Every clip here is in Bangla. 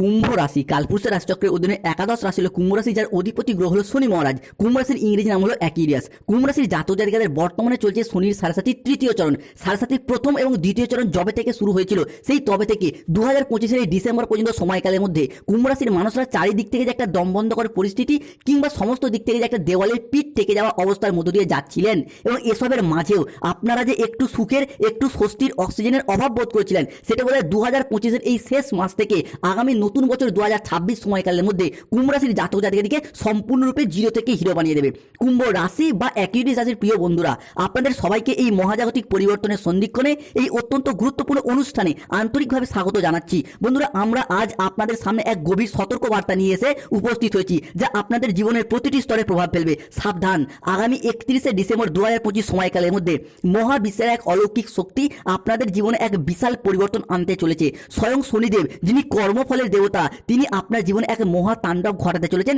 কুম্ভ রাশি। কালপুরুষের রাশিচক্রের অধীনে একাদশ রাশি হলো কুম্ভ রাশি, যার অধিপতি গ্রহ হলো শনি মহারাজ। কুম্ভ রাশির ইংরেজি নাম হলো অ্যাকিরিয়াস। কুম্ভ রাশির জাতক জাতিকাদের বর্তমানে চলছে শনির সারাসাতির তৃতীয় চরণ। সারাসাতির প্রথম এবং দ্বিতীয় চরণ জবে থেকে শুরু হয়েছিল, সেই তবে থেকে দু হাজার পঁচিশের ডিসেম্বর পর্যন্ত সময়কালের মধ্যে কুম্ভ রাশির মানুষরা চারিদিক থেকে যে একটা দমবন্ধকর পরিস্থিতি কিংবা সমস্ত দিক থেকে যে একটা দেওয়ালের পিঠ থেকে যাওয়া অবস্থার মধ্য দিয়ে যাচ্ছিলেন এবং এসবের মাঝেও আপনারা যে একটু সুখের, একটু স্বস্তির, অক্সিজেনের অভাব বোধ করছিলেন, সেটা বোধহয় দু হাজার পঁচিশের এই শেষ মাস থেকে আগামী নতুন বছর দু হাজার ছাব্বিশ সময়কালের মধ্যে কুম্ভ রাশির জাতক জাতিকাদিকে সম্পূর্ণরূপে জিরো থেকে হিরো বানিয়ে দেবে। কুম্ভ রাশি বা অ্যাকিউরিস রাশির প্রিয় বন্ধুরা, আপনাদের সবাইকে এই মহাজাগতিক পরিবর্তনের সন্ধিক্ষণে এই অত্যন্ত গুরুত্বপূর্ণ অনুষ্ঠানে আন্তরিকভাবে স্বাগত জানাচ্ছি। বন্ধুরা, আমরা আজ আপনাদের সামনে এক গভীর সতর্ক বার্তা নিয়ে এসে উপস্থিত হয়েছি, যা আপনাদের জীবনের প্রতিটি স্তরে প্রভাব ফেলবে। সাবধান, আগামী একত্রিশে ডিসেম্বর দু হাজার পঁচিশ সময়কালের মধ্যে মহাবিশ্বের এক অলৌকিক শক্তি আপনাদের জীবনে এক বিশাল পরিবর্তন আনতে চলেছে। স্বয়ং শনিদেব, যিনি কর্মফলের দেবতা তিনি আপনার জীবনে এক মহা তাণ্ডব ঘটাতে চলেছেন।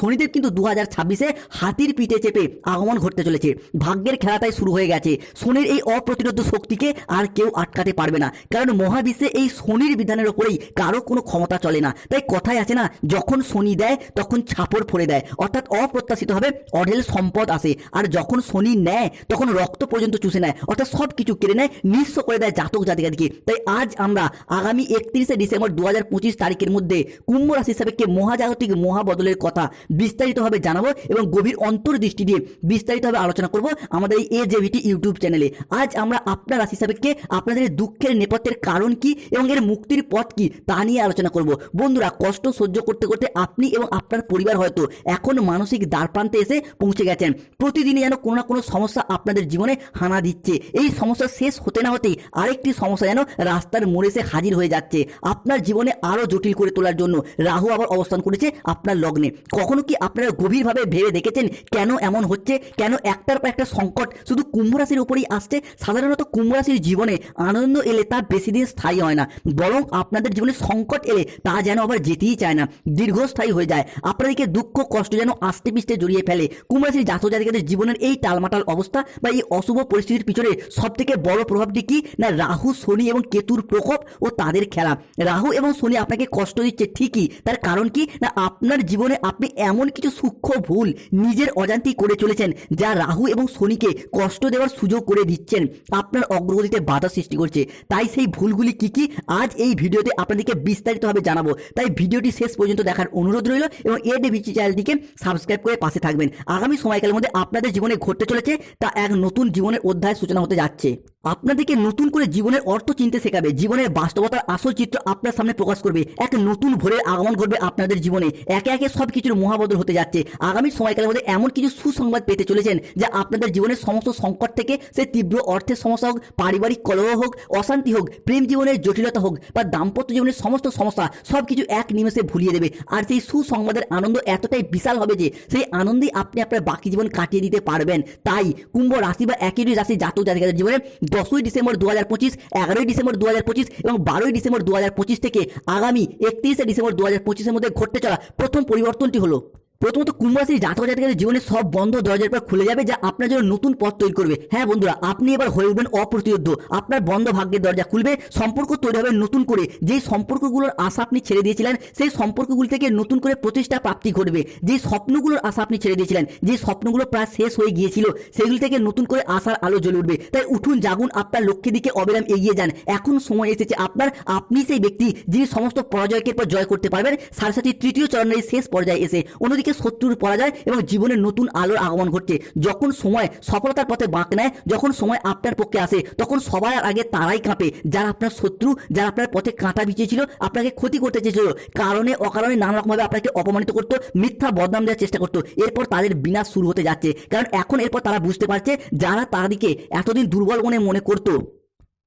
শনিদেব কিন্তু দু হাজার ছাব্বিশে হাতির পিঠে চেপে আগমন ঘটতে চলেছে। ভাগ্যের খেলাটাই শুরু হয়ে গেছে। শনির এই অপ্রতিরোধ শক্তিকে আর কেউ আটকাতে পারবে না। কারণ মহাবিশ্বে এই শনির বিধানের ওপরেই কারও কোনো ক্ষমতা চলে না। তাই কথাই আছে না, যখন শনি দেয়, তখন ছাপড় ফোড়ে দেয়। অর্থাৎ অপ্রত্যাশিতভাবে অঢেল সম্পদ আসে। আর যখন শনি নেয়, তখন রক্ত পর্যন্ত চুষে নেয়। অর্থাৎ সব কিছু কেড়ে নেয়, নিঃস্ব করে দেয় জাতক জাতিকাদিকে। তাই আজ আমরা আগামী একত্রিশে ডিসেম্বর দু হাজার পঁচিশ তারিখের মধ্যে কুম্ভ রাশি হিসাবে কে মহাজাগতিক মহাবদলের কথা বিস্তারিতভাবে জানাব এবং গভীর অন্তর্দৃষ্টি দিয়ে বিস্তারিতভাবে আলোচনা করব আমাদের এই এজেভিটি ইউটিউব চ্যানেলে। আজ আমরা আপনার রাশি কে আপনাদের দুঃখের নেপথ্যের কারণ কি এবং এর মুক্তির পথ কি তা নিয়ে আলোচনা করব। বন্ধুরা, কষ্ট সহ্য করতে করতে আপনি এবং আপনার পরিবার হয়তো এখন মানসিক দ্বারপ্রান্তে এসে পৌঁছে গেছেন। প্রতিদিনই যেন কোনো না কোনো সমস্যা আপনাদের জীবনে হানা দিচ্ছে। এই সমস্যা শেষ হতে না হতেই আরেকটি সমস্যা যেন রাস্তার মোড়ে এসে হাজির হয়ে যাচ্ছে। আপনার জীবনে আরও জটিল করে তোলার জন্য রাহু আবার অবস্থান করেছে আপনার লগ্নে। কখনো কি আপনারা গভীরভাবে ভেবে দেখেছেন কেন এমন হচ্ছে? কেন একটার পর একটা সংকট? শুধু কুম্ভ রাশির উপরেই আসছে। সাধারণত কুম্ভ রাশির জীবনে আনন্দ এলে তা বেশি দিন স্থায়ী হয় না। বরং আপনাদের জীবনে সংকট এলে তা যেন আবার যেতেই চায় না। দীর্ঘস্থায়ী হয়ে যায়। আপনাদেরকে দুঃখ, কষ্ট যেন আস্তে পিস্তে জড়িয়ে ফেলে। কুম্ভ রাশির জাতক জাতিকাদের জীবনের এই টালমাটাল অবস্থা বা এই অশুভ পরিস্থিতির পিছনে সব থেকে বড় প্রভাবটি কি? না রাহু, শনি এবং কেতুর প্রকোপ ও তাদের খেলা? রাহু এবং শনি আপনাকে কষ্ট দিচ্ছে ঠিকই, তার কারণ কি? না, আপনার জীবনে আপনি এমন কিছু সূক্ষ্ম ভুল নিজের অজান্তেই করে চলেছেন, যা রাহু এবং শনিকে কষ্ট দেওয়ার সুযোগ করে দিচ্ছেন। আপনার অগ্রগতিতে বাধা সৃষ্টি করছে। তাই সেই ভুলগুলি কি কি? আজ এই ভিডিওতে আপনাদেরকে বিস্তারিতভাবে জানাব। তাই ভিডিওটি শেষ পর্যন্ত দেখার অনুরোধ রইল এবং এ ডিভিচি চ্যানেলটিকে সাবস্ক্রাইব করে পাশে থাকবেন। আগামী সময়কালের মধ্যে আপনাদের জীবনে ঘটতে চলেছে তা এক নতুন জীবনের অধ্যায় সূচনা হতে যাচ্ছে। আপনাদেরকে নতুন করে জীবনের অর্থ চিনতে শেখাবে, জীবনের বাস্তবতার আসল চিত্র আপনার সামনে প্রকাশ করবে, এক নতুন ভোরের আগমন ঘটবে আপনাদের জীবনে, একে একে সব কিছুর মহাবদল হতে যাচ্ছে। আগামী সময়কালের মধ্যে এমন কিছু সুসংবাদ পেতে চলেছেন যা আপনাদের জীবনের সমস্ত সংকট থেকে সে তীব্র অর্থের সমস্যা হোক, পারিবারিক কলহ হোক, অশান্তি হোক, প্রেম জীবনের জটিলতা হোক বা দাম্পত্য জীবনের সমস্ত সমস্যা সব কিছু এক নিমেষে ভুলিয়ে দেবে। আর সেই সুসংবাদের আনন্দ এতটাই বিশাল হবে যে সেই আনন্দেই আপনি আপনার বাকি জীবন কাটিয়ে দিতে পারবেন। তাই কুম্ভ রাশি বা একই রাশি জাতক জাতিকাদের জীবনে দশই ডিসেম্বর দু হাজার পঁচিশ, এগারোই ডিসেম্বর দু হাজার পঁচিশ এবং বারোই ডিসেম্বর দু হাজার পঁচিশ থেকে আগামী একত্রিশে ডিসেম্বর দু হাজার পঁচিশের মধ্যে ঘটতে চলা প্রথম পরিবর্তনটি হলো প্রথমত কুম্ভ রাশির জাতক জাতিকাদের জীবনে সব বন্ধ দরজার পর খুলে যাবে যা আপনার জন্য নতুন পথ তৈরি করবে। হ্যাঁ বন্ধুরা, আপনি এবার হয়ে উঠবেন অপ্রতিরোধ আপনার বন্ধ ভাগ্যের দরজা খুলবে, সম্পর্ক তৈরি হবে নতুন করে। যেই সম্পর্কগুলোর আশা আপনি ছেড়ে দিয়েছিলেন, সেই সম্পর্কগুলি থেকে নতুন করে প্রতিষ্ঠা প্রাপ্তি ঘটবে। যে স্বপ্নগুলোর আশা আপনি ছেড়ে দিয়েছিলেন যে স্বপ্নগুলো প্রায় শেষ হয়ে গিয়েছিল, সেগুলি থেকে নতুন করে আশার আলো জ্বলে উঠবে। তাই উঠুন, জাগুন, আপনার লক্ষ্যের দিকে অবিরাম এগিয়ে যান। এখন সময় এসেছে আপনার, আপনি সেই ব্যক্তি যিনি সমস্ত পরাজয়কে পর জয় করতে পারবেন। সাথে সাথে তৃতীয় চরণের শেষ পর্যায়ে এসে। অন্যদিকে শত্রুর পরাজয় এবং জীবনের নতুন আলোর আগমন ঘটছে যখন সময় সফলতার পথে বাঁক নেয়, যখন সময় আপনার পক্ষে আসে, তখন সবার আগে তারাই কাঁপে। যারা আপনার শত্রু, যারা আপনার পথে কাঁটা বিছিয়েছিল, আপনাকে ক্ষতি করতে চেয়েছিল। কারণে অকারণে নানা রকমভাবে আপনাকে অপমানিত করতো, মিথ্যা বদনাম দেওয়ার চেষ্টা করতো। এরপর তাদের বিনাশ শুরু হতে যাচ্ছে। কারণ এখন এরপর তারা বুঝতে পারছে, যারা তাদেরকে এতদিন দুর্বল মনে মনে করতো।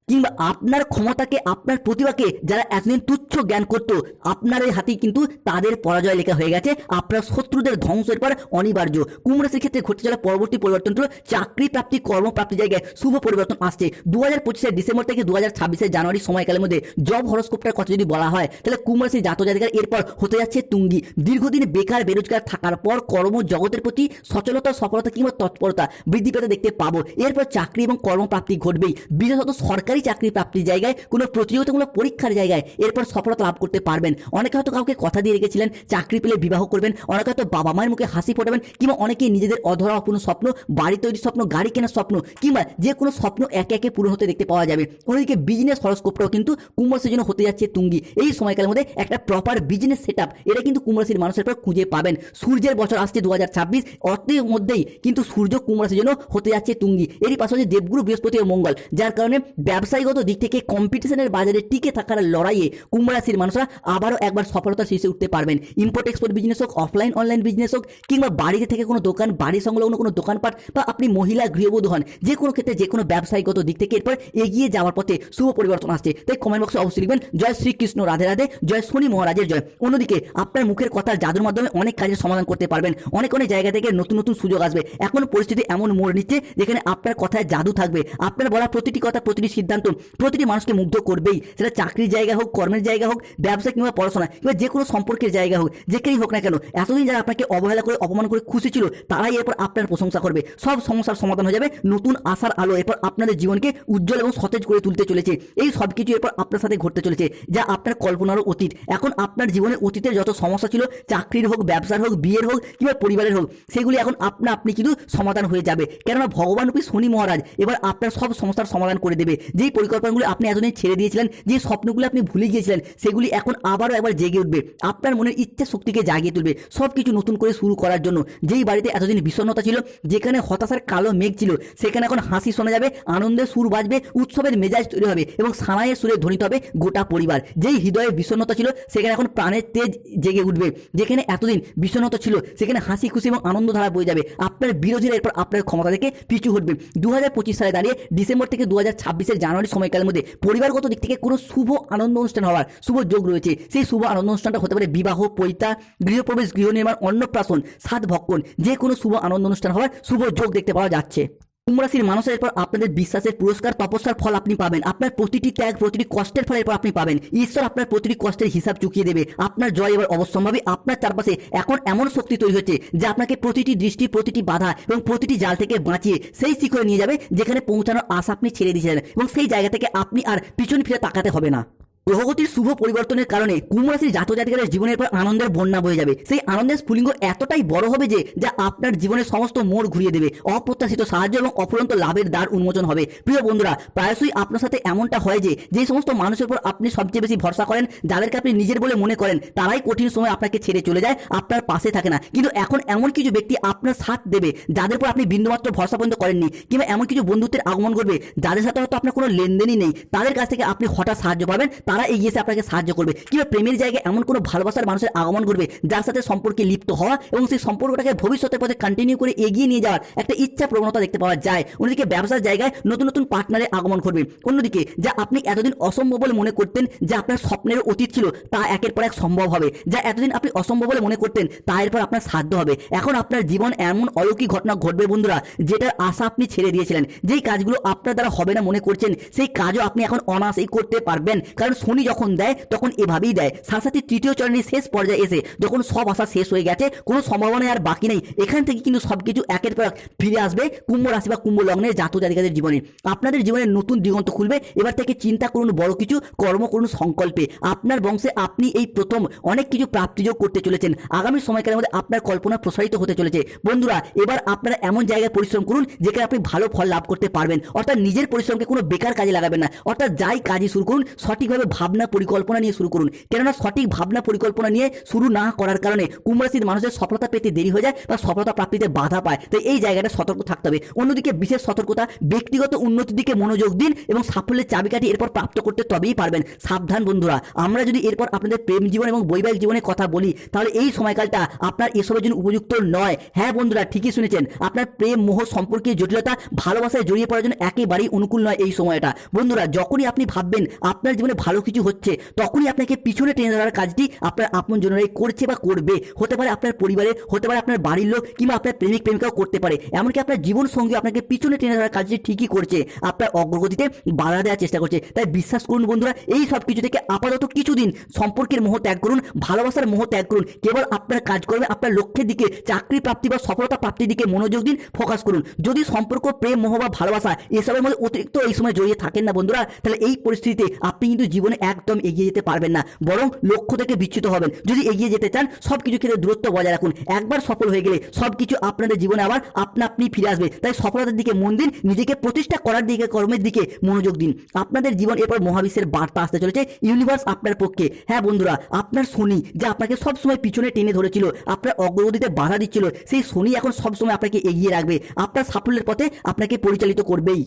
কিংবা আপনার ক্ষমতাকে, আপনার প্রতিভাকে যারা এতদিন তুচ্ছ জ্ঞান করত, আপনার এই হাতেই কিন্তু তাদের পরাজয় লেখা হয়ে গেছে। আপনার শত্রুদের ধ্বংসের পর অনিবার্য। কুমরাশির ক্ষেত্রে ঘটতে চলা পরবর্তী পরিবর্তন হলো, চাকরি প্রাপ্তি, কর্মপ্রাপ্তি জায়গায় শুভ পরিবর্তন আসছে। দু হাজার পঁচিশের ডিসেম্বর থেকে দু হাজার ছাব্বিশের জানুয়ারি সময়কালের মধ্যে জব হরস্কোপটার কথা যদি বলা হয়, তাহলে কুমরাশি জাত জাতিকার এরপর হতে যাচ্ছে তুঙ্গি। দীর্ঘদিন বেকার, বেরোজগার থাকার পর কর্ম জগতের প্রতি সচলতা, সফলতা কিংবা তৎপরতা বৃদ্ধি পেতে দেখতে পাবো। এরপর চাকরি এবং কর্মপ্রাপ্তি ঘটবেই। বিশেষত সরকারি সরকারি চাকরি প্রাপ্তির জায়গায়, কোনো প্রতিযোগিতামূলক পরীক্ষার জায়গায় এরপর সফলতা লাভ করতে পারবেন। অনেকে হয়তো কাউকে কথা দিয়ে রেখেছিলেন, চাকরি পেলে বিবাহ করবেন, অনেকে হয়তো বাবা মায়ের মুখে হাসি ফোটাবেন, কিংবা অনেকেই নিজেদের অধরা অপূর্ণ স্বপ্ন, বাড়ি তৈরির স্বপ্ন, গাড়ি কেনার স্বপ্ন, কিংবা যে কোনো স্বপ্ন একে একে পূরণ হতে দেখতে পাওয়া যাবে। অন্যদিকে বিজনেস হরস্কোপটাও কিন্তু কুম্ভরাশির জন্য হতে যাচ্ছে তুঙ্গি। এই সময়কালের মধ্যে একটা প্রপার বিজনেস সেট আপ এটা কিন্তু কুম্ভ রাশির মানুষের পর খুঁজে পাবেন। সূর্যের বছর আসছে দু হাজার ছাব্বিশ, অর্থের মধ্যেই কিন্তু সূর্য কুম্ভ রাশির জন্য হতে যাচ্ছে তুঙ্গি। এরই পাশাপাশি দেবগুরু বৃহস্পতি ও মঙ্গল, যার কারণে ব্যবসায়িকগত দিক থেকে কম্পিটিশনের বাজারে টিকে থাকার লড়াইয়ে কুম্ভ রাশির মানুষরা আবারও একবার সফলতার শীর্ষে উঠতে পারবেন। ইম্পোর্ট এক্সপোর্ট বিজনেস হোক অফলাইন অনলাইন বিজনেস হোক, কিংবা বাড়িতে থেকে কোনো দোকান, বাড়ি সংলগ্ন কোনো দোকানপাট বা আপনি মহিলা গৃহবধূ হন, যে কোনো ক্ষেত্রে যে কোনো ব্যবসায়িকগত দিক থেকে এরপর এগিয়ে যাওয়ার পথে শুভ পরিবর্তন আসছে। তাই কমেন্ট বক্সে অবশ্যই লিখবেন, জয় শ্রীকৃষ্ণ, রাধে রাধে, জয় শনি মহারাজের জয়। অন্যদিকে আপনার মুখের কথার জাদুর মাধ্যমে অনেক কাজের সমাধান করতে পারবেন। অনেক অনেক জায়গা থেকে নতুন নতুন সুযোগ আসবে। এখন পরিস্থিতি এমন মোড় নিচ্ছে যেখানে আপনার কথায় জাদু থাকবে। আপনার বলা প্রতিটি কথা, প্রতিটি সিদ্ধান্ত প্রতিটি মানুষকে মুগ্ধ করবেই। সেটা চাকরির জায়গা হোক, কর্মের জায়গা হোক, ব্যবসা কিংবা পড়াশোনা কিংবা যে কোনো সম্পর্কের জায়গা হোক যেখানেই হোক না কেন, এতদিন যারা আপনাকে অবহেলা করে, অপমান করে খুশি ছিল, তারাই এরপর আপনার প্রশংসা করবে। সব সমস্যার সমাধান হয়ে যাবে, নতুন আশার আলো এরপর আপনাদের জীবনকে উজ্জ্বল এবং সতেজ করে তুলতে চলেছে। এই সব কিছু এরপর আপনার সাথে ঘটতে চলেছে, যা আপনার কল্পনারও অতীত। এখন আপনার জীবনে অতীতের যত সমস্যা ছিল, চাকরির হোক, ব্যবসার হোক, বিয়ের হোক, কিংবা পরিবারের হোক, সেগুলি এখন আপনা আপনি কিন্তু সমাধান হয়ে যাবে। কেননা ভগবান রূপী শনি মহারাজ এবার আপনার সব সমস্যার সমাধান করে দেবে। যেই পরিকল্পনাগুলো আপনি এতদিন ছেড়ে দিয়েছিলেন, যে স্বপ্নগুলো আপনি ভুলে গিয়েছিলেন, সেগুলি এখন আবারও একবার জেগে উঠবে। আপনার মনের ইচ্ছা শক্তিকে জাগিয়ে তুলবে সব কিছু নতুন করে শুরু করার জন্য। যেই বাড়িতে এতদিন বিষণ্ণতা ছিল, যেখানে হতাশার কালো মেঘ ছিল, সেখানে এখন হাসি শোনা যাবে আনন্দের সুর বাজবে, উৎসবের মেজাজ তৈরি হবে এবং সানাইয়ের সুরে ধ্বনিত হবে গোটা পরিবার। যেই হৃদয়ে বিষণ্ণতা ছিল, সেখানে এখন প্রাণের তেজ জেগে উঠবে। যেখানে এতদিন বিষণ্ণতা ছিল, সেখানে হাসি, খুশি এবং আনন্দ ধারা বয়ে যাবে। আপনার বিরোধীরা এরপর আপনার ক্ষমতা থেকে পিছু হটবে। দু হাজার পঁচিশ সালে দাঁড়িয়ে ডিসেম্বর থেকে দু হাজার ছাব্বিশের সময়কালের মধ্যে পরিবারগত দিক থেকে কোনো শুভ আনন্দ অনুষ্ঠান হওয়ার শুভ যোগ রয়েছে। সেই শুভ আনন্দ অনুষ্ঠানটা হতে পারে বিবাহ, পৈতা, গৃহপ্রবেশ, গৃহ নির্মাণ, অন্নপ্রাশন সাত ভক্ষণ যে কোনো শুভ আনন্দ অনুষ্ঠান হওয়ার শুভ যোগ দেখতে পাওয়া যাচ্ছে। কুম্ভ রাশির মানুষের এরপর আপনাদের বিশ্বাসের পুরস্কার, তপস্যার ফল আপনি পাবেন। আপনার প্রতিটি ত্যাগ, প্রতিটি কষ্টের ফল এরপর আপনি পাবেন। ঈশ্বর আপনার প্রতিটি কষ্টের হিসাব চুকিয়ে দেবে। আপনার জয় এবার অবশ্যম্ভাবী। আপনার চারপাশে এখন এমন শক্তি তৈরি হচ্ছে যা আপনাকে প্রতিটি দৃষ্টি, প্রতিটি বাধা এবং প্রতিটি জাল থেকে বাঁচিয়ে সেই শিখরে নিয়ে যাবে যেখানে পৌঁছানোর আশা আপনি ছেড়ে দিয়েছিলেন এবং সেই জায়গা থেকে আপনি আর পিছন ফিরে তাকাতে হবে না। গ্রহগতির শুভ পরিবর্তনের কারণে কুম্ভ রাশির জাতক জাতিকাদের জীবনের পর আনন্দের বন্যা বয়ে যাবে। সেই আনন্দের স্ফুলিঙ্গ এতটাই বড় হবে যে, যা আপনার জীবনের সমস্ত মোড় ঘুরিয়ে দেবে। অপ্রত্যাশিত সাহায্য এবং অফুরন্ত লাভের দ্বার উন্মোচন হবে। প্রিয় বন্ধুরা, প্রায়শই আপনার সাথে এমনটা হয় যে যে সমস্ত মানুষের উপর আপনি সবচেয়ে বেশি ভরসা করেন, যাদেরকে আপনি নিজের বলে মনে করেন, তারাই কঠিন সময় আপনাকে ছেড়ে চলে যায়, আপনার পাশে থাকে না। কিন্তু এখন এমন কিছু ব্যক্তি আপনার সাথ দেবে, যাদের উপর আপনি বিন্দুমাত্র ভরসা পর্যন্ত করেননি, কিংবা এমন কিছু বন্ধুত্বের আগমন করবে যাদের সাথে হয়তো আপনার কোনো লেনদেনই নেই, তাদের কাছ থেকে আপনি হঠাৎ সাহায্য পাবেন তারা এগিয়ে এসে আপনাকে সাহায্য করবে। কিংবা প্রেমের জায়গায় এমন কোনো ভালোবাসার মানুষের আগমন করবে যার সাথে সম্পর্কে লিপ্ত হওয়া এবং সেই সম্পর্কটাকে ভবিষ্যতের পথে কন্টিনিউ করে এগিয়ে নিয়ে যাওয়ার একটা ইচ্ছা প্রবণতা দেখতে পাওয়া যায়। অন্যদিকে ব্যবসার জায়গায় নতুন নতুন পার্টনারের আগমন ঘটবে। অন্যদিকে যা আপনি এতদিন অসম্ভব বলে মনে করতেন, যা আপনার স্বপ্নের অতীত ছিল, তা একের পর এক সম্ভব হবে। যা এতদিন আপনি অসম্ভব বলে মনে করতেন, তা এরপর আপনার সাধ্য হবে। এখন আপনার জীবন এমন অলৌকিক ঘটনা ঘটবে বন্ধুরা, যেটার আশা আপনি ছেড়ে দিয়েছিলেন। যেই কাজগুলো আপনার দ্বারা হবে না মনে করছেন, সেই কাজও আপনি এখন অনায়াসেই করতে পারবেন। কারণ শনি যখন দেয়, তখন এভাবেই দেয়। সাথে তৃতীয় চরণের শেষ পর্যায়ে এসে যখন সব আশা শেষ হয়ে গেছে, কোনো সম্ভাবনা আর বাকি নেই। এখান থেকে কিন্তু সব কিছু একের পর এক ফিরে আসবে কুম্ভ রাশি বা কুম্ভ লগ্নের জাতক জাতিকাদের জীবনে। আপনাদের জীবনে নতুন দিগন্ত খুলবে। এবার থেকে চিন্তা করুন, বড় কিছু কর্ম করুন সংকল্পে। আপনার বংশে আপনি এই প্রথম অনেক কিছু প্রাপ্তিযোগ করতে চলেছেন। আগামী সময়কালের মধ্যে আপনার কল্পনা প্রসারিত হতে চলেছে। বন্ধুরা, এবার আপনারা এমন জায়গায় পরিশ্রম করুন, যেখানে আপনি ভালো ফল লাভ করতে পারবেন। অর্থাৎ নিজের পরিশ্রমকে কোনো বেকার কাজে লাগাবেন না। অর্থাৎ যাই কাজই শুরু করুন, সঠিকভাবে ভাবনা পরিকল্পনা নিয়ে শুরু করুন। কেননা সঠিক ভাবনা পরিকল্পনা নিয়ে শুরু না করার কারণে কুম্ভ রাশির মানুষের সফলতা পেতে দেরি হয়ে যায় বা সফলতা প্রাপ্তিতে বাধা পায়। তাই এই জায়গাটা সতর্ক থাকতে হবে। অন্যদিকে বিশেষ সতর্কতা, ব্যক্তিগত উন্নতির দিকে মনোযোগ দিন এবং সাফল্যের চাবিকাঠি এরপর প্রাপ্ত করতে তবেই পারবেন। সাবধান বন্ধুরা, আমরা যদি এরপর আপনাদের প্রেম জীবন এবং বৈবাহিক জীবনের কথা বলি, তাহলে এই সময়কালটা আপনার এসবের জন্য উপযুক্ত নয়। হ্যাঁ বন্ধুরা, ঠিকই শুনেছেন, আপনার প্রেম, মোহ সম্পর্কে জটিলতা ভালোবাসায় জড়িয়ে পড়ার জন্য একেবারেই অনুকূল নয় এই সময়টা। বন্ধুরা, যখনই আপনি ভাববেন আপনার জীবনে ভালো কিছু হচ্ছে, তখনই আপনাকে পিছনে টেনে ধরার কাজটি আপনার আপন জনেরাই করছে বা করবে। হতে পারে আপনার পরিবারে, হতে পারে আপনার বাড়ির লোক কিংবা আপনার প্রেমিক, প্রেমিকাও করতে পারে। এমনকি আপনার জীবন সঙ্গী আপনাকে পিছনে টেনে ধরার কাজটি ঠিকই করছে। আপনার অগ্রগতিতে বাধা দেওয়ার চেষ্টা করছে। তাই বিশ্বাস করুন বন্ধুরা, এই সব কিছু থেকে আপাতত কিছুদিন সম্পর্কের মোহ ত্যাগ করুন, ভালোবাসার মোহ ত্যাগ করুন। কেবল আপনার কাজ করবে আপনার লক্ষ্যের দিকে, চাকরি প্রাপ্তি বা সফলতা প্রাপ্তির দিকে মনোযোগ দিন, ফোকাস করুন। যদি সম্পর্ক, প্রেম, মোহ বা ভালোবাসা এসবের মধ্যে অতিরিক্ত এই সময় জড়িয়ে থাকেন না বন্ধুরা, তাহলে এই পরিস্থিতিতে আপনি কিন্তু জীবনে একদম এগিয়ে যেতে পারবেন না, বরং লক্ষ্য থেকে বিচ্যুত হবেন। যদি এগিয়ে যেতে চান সব কিছু ক্ষেত্রে দূরত্ব বজায় রাখুন। একবার সফল হয়ে গেলে সব কিছু আপনাদের জীবনে আবার আপনা আপনি ফিরে আসবে। তাই সফলতার দিকে মন দিন, নিজেকে প্রতিষ্ঠা করার দিকে, কর্মের দিকে মনোযোগ দিন। আপনাদের জীবন এরপর মহাবিশ্বের বার্তা আসতে চলেছে ইউনিভার্স আপনার পক্ষে। হ্যাঁ বন্ধুরা, আপনার শনি, যা আপনাকে সবসময় পিছনে টেনে ধরেছিল, আপনার অগ্রগতিতে বাধা দিচ্ছিল, সেই শনি এখন সবসময় আপনাকে এগিয়ে রাখবে। আপনার সাফল্যের পথে আপনাকে পরিচালিত করবেই।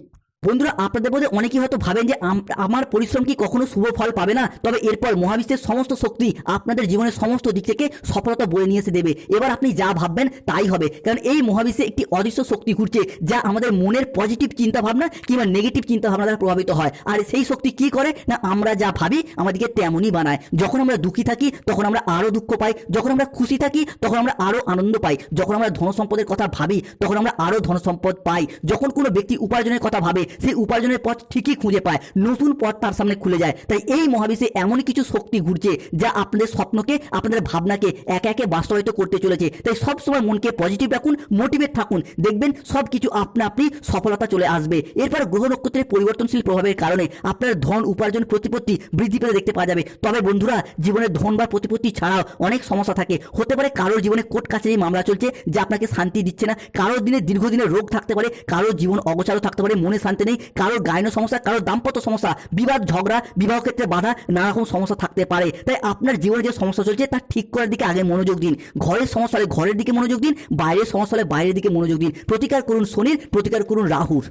বন্ধুরা, আপনাদের মধ্যে অনেকেই হয়তো ভাবেন যে আম- আমার পরিশ্রম কি কখনো শুভ ফল পাবে না। তবে এরপর মহাবিশ্বের সমস্ত শক্তি আপনাদের জীবনের সমস্ত দিক থেকে সফলতা বয়ে নিয়ে এসে দেবে। এবার আপনি যা ভাববেন তাই হবে। কারণ এই মহাবিশ্বে একটি অদৃশ্য শক্তি ঘুরছে, যা আমাদের মনের পজিটিভ চিন্তা ভাবনা কিংবা নেগেটিভ চিন্তা ভাবনা দ্বারা প্রভাবিত হয়। আর সেই শক্তি কি করে? না, আমরা যা ভাবি, আমাদেরকে তেমনই বানায়। যখন আমরা দুঃখী থাকি, তখন আমরা আরও দুঃখ পাই। যখন আমরা খুশি থাকি, তখন আমরা আরও আনন্দ পাই। যখন আমরা ধন সম্পদের কথা ভাবি, তখন আমরা আরও ধন সম্পদ পাই। যখন কোনো ব্যক্তি উপার্জনের কথা ভাবে সেই উপার্জনের পথ ঠিকই খুঁজে পায়, নতুন পথ তার সামনে খুলে যায়। তাই এই মহাবিশ্বে এমন কিছু শক্তি ঘুরছে যা আপনাদের স্বপ্নকে, আপনাদের ভাবনাকে একে একে বাস্তবায়িত করতে চলেছে। তাই সব সময় মনকে পজিটিভ রাখুন মোটিভেট থাকুন। দেখবেন সব কিছু আপনা আপনি সফলতা চলে আসবে। এরপর গ্রহ নক্ষত্রের পরিবর্তনশীল প্রভাবের কারণে আপনার ধন উপার্জন প্রতিপত্তি বৃদ্ধি পেতে দেখতে পাওয়া যাবে। তবে বন্ধুরা জীবনে ধন বা প্রতিপত্তি ছাড়াও অনেক সমস্যা থাকে। হতে পারে কারোর জীবনে কোর্ট কাছারি মামলা চলছে যা আপনাকে শান্তি দিচ্ছে না। কারোর দিনে দীর্ঘদিনের রোগ থাকতে পারে, কারোর জীবন অগোচারও থাকতে পারে, মনে শান্তি নেই কারোর গায়ন সমস্যা কারোর দাম্পত্য সমস্যা, বিবাদ, ঝগড়া, বিবাহ ক্ষেত্রে বাধা, নানা রকম সমস্যা থাকতে পারে। তাই আপনার জীবনে যে সমস্যা চলছে, তা ঠিক করার দিকে আগে মনোযোগ দিন। ঘরের সমস্যা হলে ঘরের দিকে মনোযোগ দিন, বাইরের সমস্যা হলে বাইরের দিকে মনোযোগ দিন। প্রতিকার করুন শনির প্রতিকার করুন রাহুর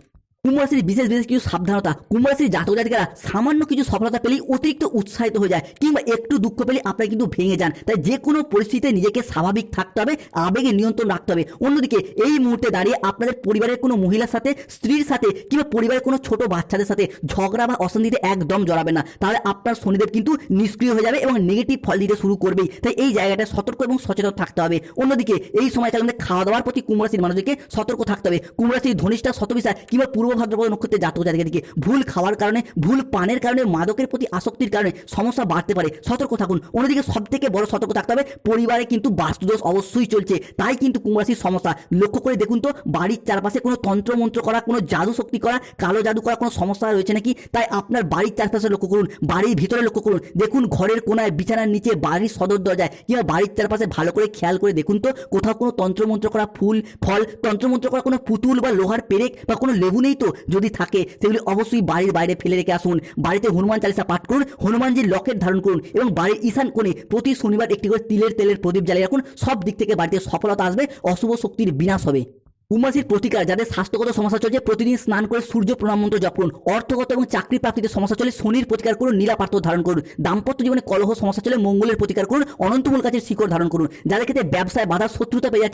কুম্ভ রাশির বিশেষ বিশেষ কিছু সাবধানতা। কুম্ভ রাশির জাতক জাতিকারা সামান্য কিছু সফলতা পেলেই অতিরিক্ত উৎসাহিত হয়ে যায় কিংবা একটু দুঃখ পেলে আপনারা কিন্তু ভেঙে যান। তাই যে কোনো পরিস্থিতিতে নিজেকে স্বাভাবিক থাকতে হবে, আবেগে নিয়ন্ত্রণ রাখতে হবে। অন্যদিকে এই মুহূর্তে দাঁড়িয়ে আপনাদের পরিবারের কোনো মহিলার সাথে, স্ত্রীর সাথে কিংবা পরিবারের কোনো ছোট বাচ্চাদের সাথে ঝগড়া বা অশান্তিতে একদম জড়াবে না। তাহলে আপনার শনিদেব কিন্তু নিষ্ক্রিয় হয়ে যাবে এবং নেগেটিভ ফল দিতে শুরু করবেই। তাই এই জায়গাটা সতর্ক এবং সচেতন থাকতে হবে। অন্যদিকে এই সময়কালে খাওয়া দাওয়ার প্রতি কুম্ভ রাশির মানুষদেরকে সতর্ক থাকতে হবে। কুম্ভ রাশির ধনিষ্ঠা, শতবিশা কিংবা পূর্ব ভাদ্রপদ নক্ষত্রের জাতক জাতিকাদেরকে ভুল খাওয়ার কারণে, ভুল পানের কারণে, মাদকের প্রতি আসক্তির কারণে সমস্যা বাড়তে পারে। সতর্ক থাকুন। অন্যদিকে সব থেকে বড় সতর্ক থাকতে হবে, পরিবারে কিন্তু বাস্তুদোষ অবশ্যই চলছে। তাই কিন্তু কুম্ভ রাশির সমস্যা। লক্ষ্য করে দেখুন তো, বাড়ির চারপাশে কোনো তন্ত্রমন্ত্র করা, কোনো জাদু শক্তি করা, কালো জাদু করা কোনো সমস্যা রয়েছে নাকি? তাই আপনার বাড়ির চারপাশে লক্ষ্য করুন, বাড়ির ভিতরে লক্ষ্য করুন। দেখুন ঘরের কোনায়, বিছানার নিচে, বাড়ির সদর দরজায় কিংবা বাড়ির চারপাশে ভালো করে খেয়াল করে দেখুন তো, কোথাও কোনো তন্ত্রমন্ত্র করা ফুল, ফল, তন্ত্রমন্ত্র করা কোনো পুতুল বা লোহার পেরেক বা কোনো লেবু নেই তো যদি থাকে, সেগুলি অবশ্যই বাড়ির বাইরে ফেলে রেখে আসুন। বাড়িতে হনুমান চালিসা পাঠ করুন, হনুমানজির লকেট ধারণ করুন এবং বাড়ির ঈশান কোণে প্রতি শনিবার একটি করে তিলের তেলের প্রদীপ জ্বালিয়ে রাখুন। সব দিক থেকে বাড়িতে সফলতা আসবে, অশুভ শক্তির বিনাশ হবে। কুম্ভরাশির প্রতিকার, যাদের স্বাস্থ্যগত সমস্যা চলছে, প্রতিদিন স্নান করে সূর্য প্রণাম মন্ত্র জপ করুন। অর্থগত এবং চাকরি প্রাপ্তিতে সমস্যা চলে শনির প্রতিকার করুন নীলাপাত্র ধারণ করুন। দাম্পত্য জীবনে কলহ সমস্যা চলে মঙ্গলের প্রতিকার করুন অনন্তমূল কাছে শিকড় ধারণ করুন। যাদের ক্ষেত্রে ব্যবসায় বাধা শত্রুতা পেয়ে যাচ্ছে